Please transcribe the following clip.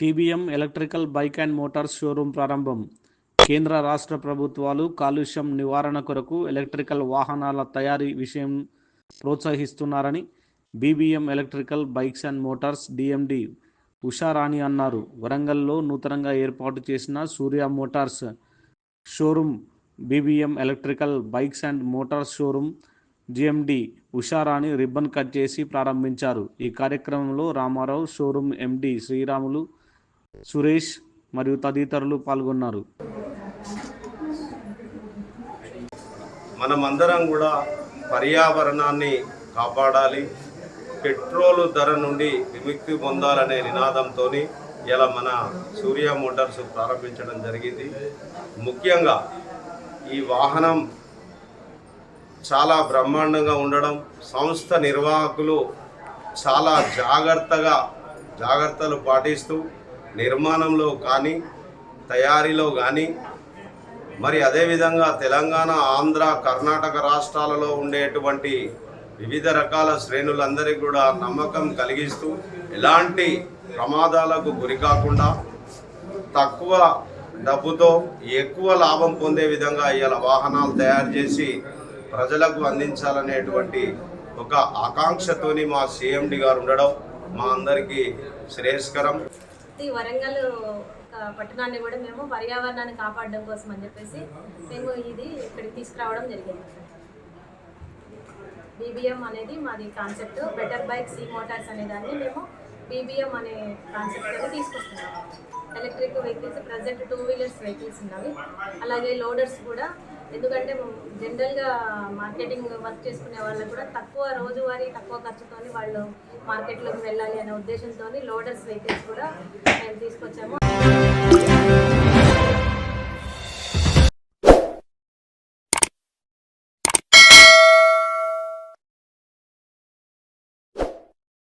TBM electrical bike and motors showroom ప్రారంభం. కేంద్ర రాష్ట్ర ప్రభుత్వాలు కాలుష్యం నివారణ కొరకు ఎలక్ట్రికల్ వాహనాల తయారీ విషయం ప్రోత్సహిస్తున్నారని BBM electrical bikes and motors DMD Usharani అన్నారు. వరంగల్లో నూతనంగా ఏర్పాటు చేసిన Surya motors showroom BBM electrical bikes and motors showroom GMD Usharani ribbon cut చేసి ప్రారంభించారు. ఈ కార్యక్రమంలో రామారావు షోరూం ఎండి శ్రీరాములు సురేష్ మరియు తదితరులు పాల్గొన్నారు. మనమందరం కూడా పర్యావరణాన్ని కాపాడాలి. పెట్రోల్ ధర నుండి విముక్తి పొందాలనే నినాదంతో ఇలా మన సూర్య మోటార్స్ ప్రారంభించడం జరిగింది. ముఖ్యంగా ఈ వాహనం చాలా బ్రహ్మాండంగా ఉండడం సంస్థ నిర్వాహకులు చాలా జాగ్రత్తగా జాగ్రత్తలు పాటిస్తూ నిర్మాణంలో కానీ తయారీలో కానీ మరి అదేవిధంగా తెలంగాణ ఆంధ్ర కర్ణాటక రాష్ట్రాలలో ఉండేటువంటి వివిధ రకాల శ్రేణులందరికీ కూడా నమ్మకం కలిగిస్తూ ఎలాంటి ప్రమాదాలకు గురి కాకుండా తక్కువ డబ్బుతో ఎక్కువ లాభం పొందే విధంగా ఇవాళ వాహనాలు తయారు చేసి ప్రజలకు అందించాలనేటువంటి ఒక ఆకాంక్షతోని మా సిఎండి గారు ఉండడం మా అందరికీ శ్రేయస్కరం. ప్రతి వరంగల్ పట్టణాన్ని కూడా మేము పర్యావరణాన్ని కాపాడడం కోసం అని చెప్పేసి మేము ఇది ఇక్కడికి తీసుకురావడం జరిగింది. బీబీఎం అనేది మాది concept. Better bike see motors అనే దాన్ని మేము బీబీఎం అనే కాన్సెప్ట్ తీసుకొస్తున్నాం. Electric vehicles present two wheelers vehicles ఉన్నవి. అలాగే లోడర్స్ కూడా ఎందుకంటే జనరల్గా మార్కెటింగ్ వర్క్ చేసుకునే వాళ్ళు కూడా తక్కువ రోజువారీ తక్కువ ఖర్చుతోని వాళ్ళు మార్కెట్లోకి వెళ్ళాలి అనే ఉద్దేశంతో లోడర్స్ వెహికల్స్ కూడా మేము తీసుకొచ్చాము.